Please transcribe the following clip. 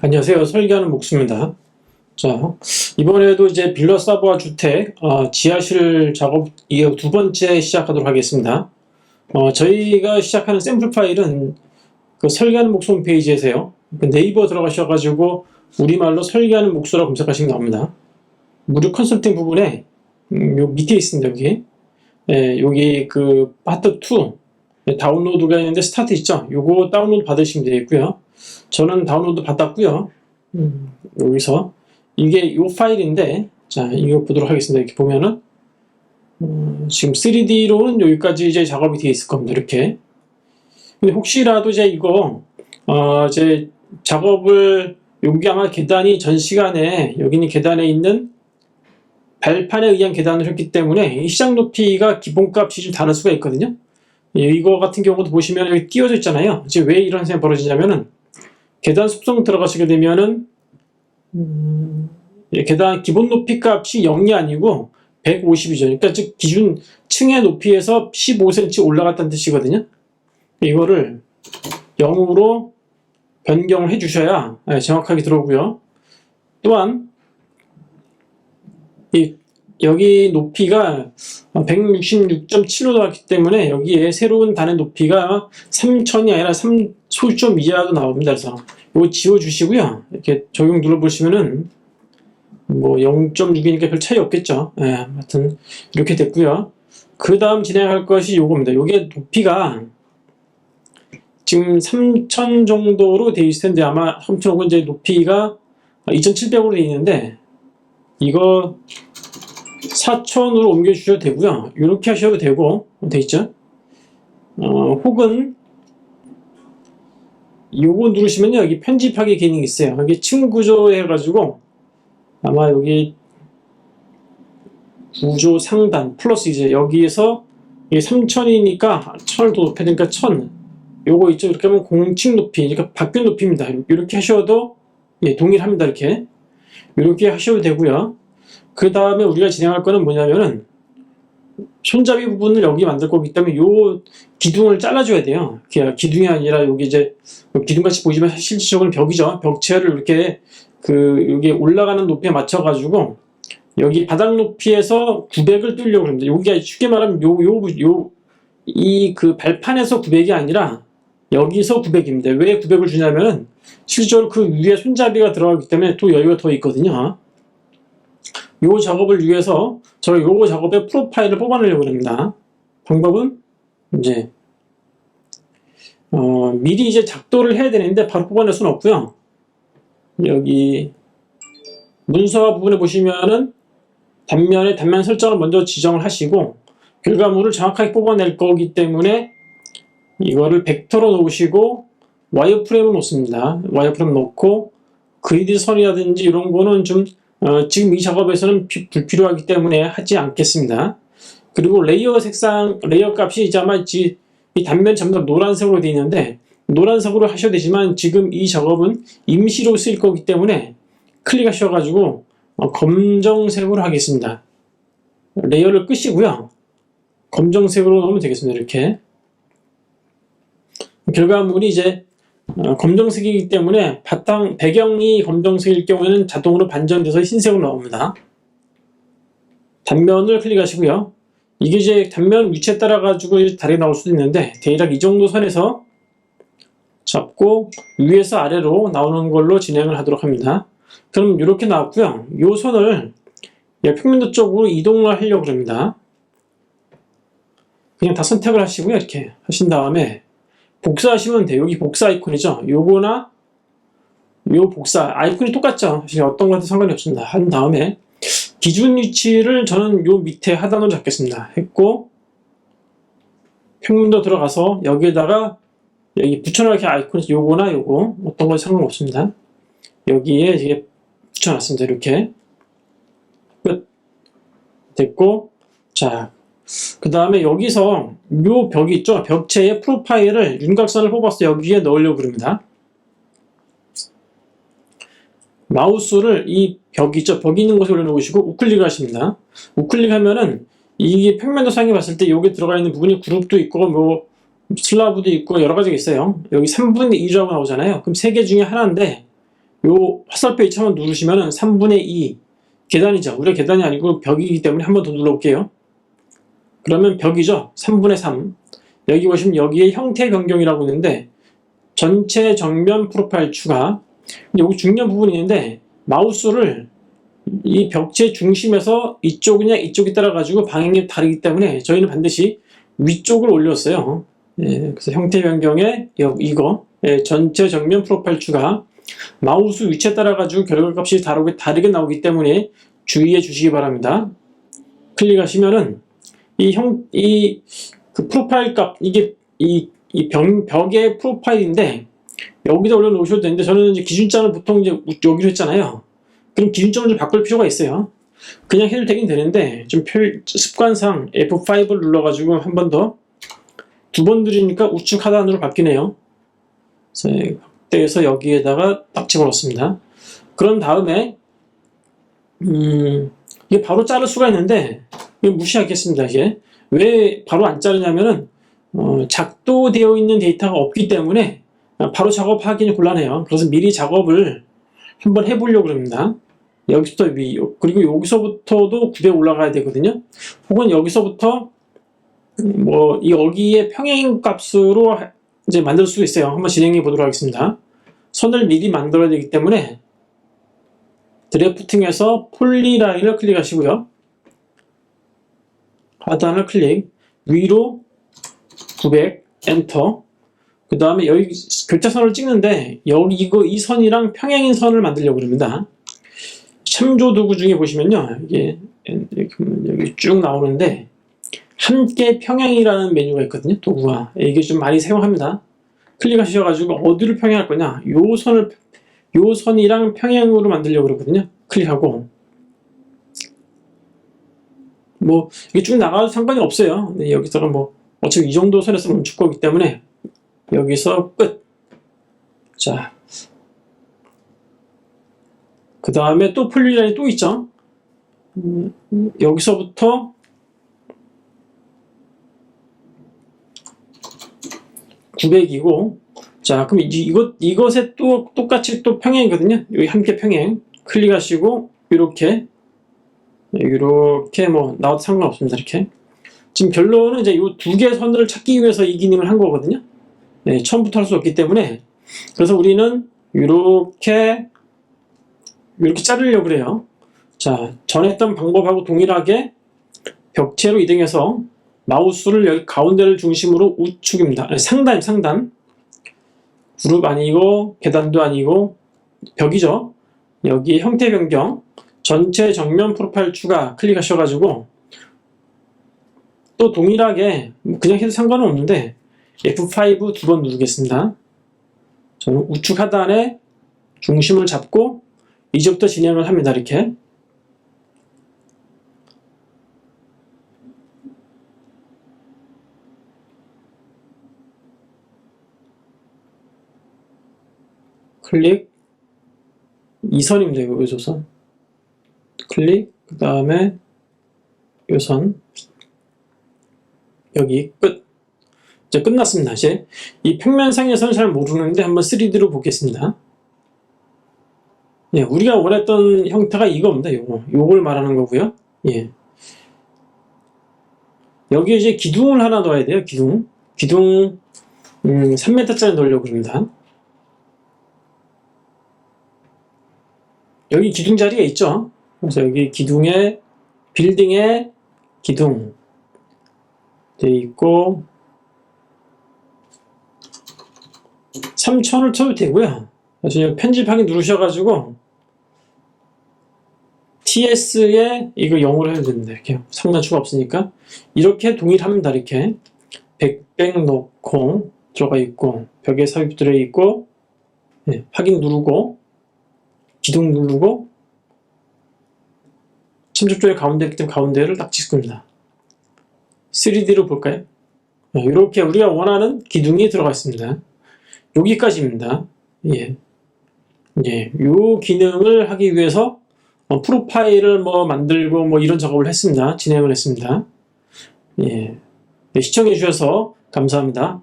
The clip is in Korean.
안녕하세요. 설계하는 목수입니다. 자, 이번에도 이제 빌라 사브와 주택, 어, 지하실 작업 이후 두 번째 시작하도록 하겠습니다. 어, 저희가 시작하는 샘플 파일은 그 설계하는 목수 홈페이지에서요. 그 네이버 들어가셔가지고 우리말로 설계하는 목수라 검색하시면 나옵니다. 무료 컨설팅 부분에 음, 요 밑에 있습니다. 여기. 예, 여기 그 파트 2 네, 다운로드가 있는데 스타트 있죠? 요거 다운로드 받으시면 되겠고요. 저는 다운로드 받았고요. 음, 여기서 이게 요 파일인데 자 이거 보도록 하겠습니다. 이렇게 보면은 음, 지금 3D로는 여기까지 이제 작업이 되어 있을 겁니다. 이렇게. 근데 혹시라도 이제 이거 어 이제 작업을 여기 아마 계단이 전 시간에 여기는 계단에 있는 발판에 의한 계단을 했기 때문에 이 시작 높이가 기본값이 좀 다를 수가 있거든요. 예, 이거 같은 경우도 보시면 여기 띄워져 있잖아요. 지금 왜 이런 상황이 벌어지냐면은 계단 속성 들어가시게 되면은 음, 예, 계단 기본 높이 값이 0이 아니고 150이죠. 그러니까 즉 기준 층의 높이에서 15cm 올라갔다는 뜻이거든요. 이거를 0으로 변경을 해 주셔야 예, 정확하게 들어오고요. 또한 이 여기 높이가 166.7로 나왔기 때문에 여기에 새로운 단의 높이가 3000이 아니라 3 소점 이하도 나옵니다. 그래서 이거 지워주시고요. 이렇게 적용 눌러보시면은 뭐 0.6이니까 별 차이 없겠죠. 예, 하여튼 이렇게 됐고요. 그 다음 진행할 것이 요겁니다. 요게 높이가 지금 3000 정도로 되어 있을 텐데 아마 3000하고 이제 높이가 2700으로 되어 있는데 이거 4천으로 옮겨주셔도 되고요. 이렇게 하셔도 되고 돼 있죠. 어, 혹은 요거 누르시면 여기 편집하기 기능이 있어요. 여기 층 구조 해가지고 아마 여기 구조 상단 플러스 이제 여기에서 이게 3000이니까 1000을 더 높여야 되니까 1000 요거 있죠. 이렇게 하면 공층 높이 그러니까 바뀐 높이입니다. 이렇게 하셔도 예, 동일합니다. 이렇게 이렇게 하셔도 되고요. 그 다음에 우리가 진행할 거는 뭐냐면은 손잡이 부분을 여기 만들 거기 때문에 요 기둥을 잘라줘야 돼요. 기둥이 아니라 여기 이제 기둥같이 보이지만 실질적으로 벽이죠. 벽체를 이렇게 그 여기 올라가는 높이에 맞춰가지고 여기 바닥 높이에서 900을 뚫려고 합니다. 여기가 쉽게 말하면 요 요 요 이 그 발판에서 900이 아니라 여기서 900입니다. 왜 900을 주냐면은 실질적으로 그 위에 손잡이가 들어가기 때문에 또 여유가 더 있거든요. 요 작업을 위해서 제가 요거 작업의 프로파일을 뽑아내려고 합니다. 방법은 이제 어, 미리 이제 작도를 해야 되는데 바로 뽑아낼 수는 없고요. 여기 문서화 부분에 보시면은 단면에 단면 설정을 먼저 지정을 하시고 결과물을 정확하게 뽑아낼 거기 때문에 이거를 벡터로 놓으시고 와이어프레임을 놓습니다. 와이어프레임 놓고 그리드 선이라든지 이런 거는 좀 어, 지금 이 작업에서는 피- 불필요하기 때문에 하지 않겠습니다. 그리고 레이어 색상, 레이어 값이 이제 아마 이, 이 단면 전부 다 노란색으로 되어 있는데 노란색으로 하셔도 되지만 지금 이 작업은 임시로 쓰일 거기 때문에 클릭하셔가지고 어, 검정색으로 하겠습니다. 레이어를 끄시고요. 검정색으로 넣으면 되겠습니다. 이렇게 결과물이 이제 어, 검정색이기 때문에 바탕 배경이 검정색일 경우에는 자동으로 반전돼서 흰색으로 나옵니다. 단면을 클릭하시고요. 이게 이제 단면 위치에 따라 가지고 다르게 나올 수도 있는데 대략 이 정도 선에서 잡고 위에서 아래로 나오는 걸로 진행을 하도록 합니다. 그럼 이렇게 나왔고요. 이 선을 평면도 쪽으로 이동을 하려고 합니다. 그냥 다 선택을 하시고요. 이렇게 하신 다음에 복사하시면 돼요. 여기 복사 아이콘이죠. 요거나 요 복사 아이콘이 똑같죠. 사실 어떤 것도 상관이 없습니다. 한 다음에 기준 위치를 저는 요 밑에 하단으로 잡겠습니다. 했고 평면도 들어가서 여기에다가 여기 붙여넣기 아이콘 요거나 요거 어떤 건 상관없습니다. 여기에 이게 붙여놨습니다. 이렇게 끝 됐고 자 그 다음에 여기서 요 벽이 있죠. 벽체의 프로파일을 윤곽선을 뽑아서 여기에 넣으려고 합니다. 마우스를 이 벽이 있죠. 벽이 있는 곳에 올려놓으시고 우클릭을 하십니다. 우클릭하면은 이게 평면도 상에 봤을 때 여기 들어가 있는 부분이 그룹도 있고 뭐 슬라브도 있고 여러 가지가 있어요. 여기 3분의 2라고 나오잖아요. 그럼 세 개 중에 하나인데 요 화살표 한번 누르시면은 3분의 2 계단이죠. 우리가 계단이 아니고 벽이기 때문에 한 번 더 눌러볼게요. 그러면 벽이죠. 3분의 3. 여기 보시면 여기에 형태 변경이라고 있는데 전체 정면 프로파일 추가. 여기 중요한 부분이 있는데 마우스를 이 벽체 중심에서 이쪽이냐 이쪽에 따라 가지고 방향이 다르기 때문에 저희는 반드시 위쪽을 올렸어요. 예, 그래서 형태 변경에 여- 이거 예, 전체 정면 프로파일 추가 마우스 위치에 따라 가지고 결과값이 다르게 다르게 나오기 때문에 주의해 주시기 바랍니다. 클릭하시면은 이 형 이 그 프로파일 값 이게 이, 이 벽, 벽의 프로파일인데 여기다 올려놓으셔도 되는데 저는 이제 기준점을 보통 이제 여기로 했잖아요. 그럼 기준점을 좀 바꿀 필요가 있어요. 그냥 해도 되긴 되는데 좀 편- 습관상 F5를 눌러가지고 한 번 더 두 번 누르니까 우측 하단으로 바뀌네요. 그래서 확대해서 여기에다가 딱 집어넣습니다. 그런 다음에 음, 이게 바로 자를 수가 있는데 무시하겠습니다. 이게 왜 바로 안 자르냐면은 어, 작동되어 있는 데이터가 없기 때문에 바로 작업하기는 곤란해요. 그래서 미리 작업을 한번 해보려고 합니다. 여기서부터 위, 그리고 여기서부터도 900 올라가야 되거든요. 혹은 여기서부터 음, 뭐 여기에 평행 값으로 하- 이제 만들 수 있어요. 한번 진행해 보도록 하겠습니다. 선을 미리 만들어야 되기 때문에 드래프팅에서 폴리라인을 클릭하시고요. 하단을 클릭, 위로 900, 엔터. 그 다음에 여기 교차선을 찍는데 여기 이거 이 선이랑 평행인 선을 만들려고 합니다. 참조 도구 중에 보시면요, 이게 여기 쭉 나오는데 함께 평행이라는 메뉴가 있거든요. 도구가 이게 좀 많이 사용합니다. 클릭하셔가지고 어디를 평행할 거냐? 요 선을 요 선이랑 평행으로 만들려고 그러거든요. 클릭하고 뭐 이게 쭉 나가도 상관이 없어요. 네, 여기서가 뭐 어차피 이 정도 선에서 멈출 거기 때문에 여기서 끝. 자, 그 다음에 또 폴리라인이 또 있죠. 음, 여기서부터 900이고 자 그럼 이- 이것 이것에 또 똑같이 또 평행이거든요. 여기 함께 평행 클릭하시고 이렇게 이렇게 뭐 나와도 상관없습니다. 이렇게 지금 결론은 이제 이 두개 선을 찾기 위해서 이 기능을 한 거거든요. 네, 처음부터 할 수 없기 때문에 그래서 우리는 이렇게 이렇게 자르려고 그래요. 자, 전에 했던 방법하고 동일하게 벽체로 이동해서 마우스를 여기 가운데를 중심으로 우측입니다. 아니, 상단, 상단. 그룹 아니고 계단도 아니고 벽이죠. 여기 형태 변경, 전체 정면 프로파일 추가 클릭하셔가지고 또 동일하게 뭐 그냥 해도 상관은 없는데 F5 두 번 누르겠습니다. 저는 우측 하단에 중심을 잡고 이제부터 진행을 합니다. 이렇게 클릭 이 선입니다. 이거 요소선 클릭 그 다음에 요선 여기 끝 이제 끝났습니다. 이제 이 평면상에서는 잘 모르는데 한번 3D로 보겠습니다. 예, 우리가 원했던 형태가 이겁니다. 요거 요걸 말하는 거고요. 예. 여기 이제 기둥을 하나 넣어야 돼요. 기둥 기둥 음, 3m짜리 넣으려고 합니다. 여기 기둥 자리가 있죠. 그래서 여기 기둥에 빌딩에 기둥 돼 있고 3천을 쳐도 되고요. 여기 편집하기 누르셔가지고 TS에 이거 0으로 해도 됩니다. 이렇게 상단추가 없으니까 이렇게 동일합니다. 이렇게 백백 넣고 들어가 있고 벽에 삽입 들어 있고 네, 확인 누르고 기둥 누르고 침접조의 가운데 있기 때문에 가운데를 딱 찍습니다. 3D로 볼까요? 네, 이렇게 우리가 원하는 기둥이 들어가 있습니다. 여기까지입니다. 예. 예, 요 기능을 하기 위해서 어, 프로파일을 뭐 만들고 뭐 이런 작업을 했습니다. 진행을 했습니다. 예. 네, 시청해 주셔서 감사합니다.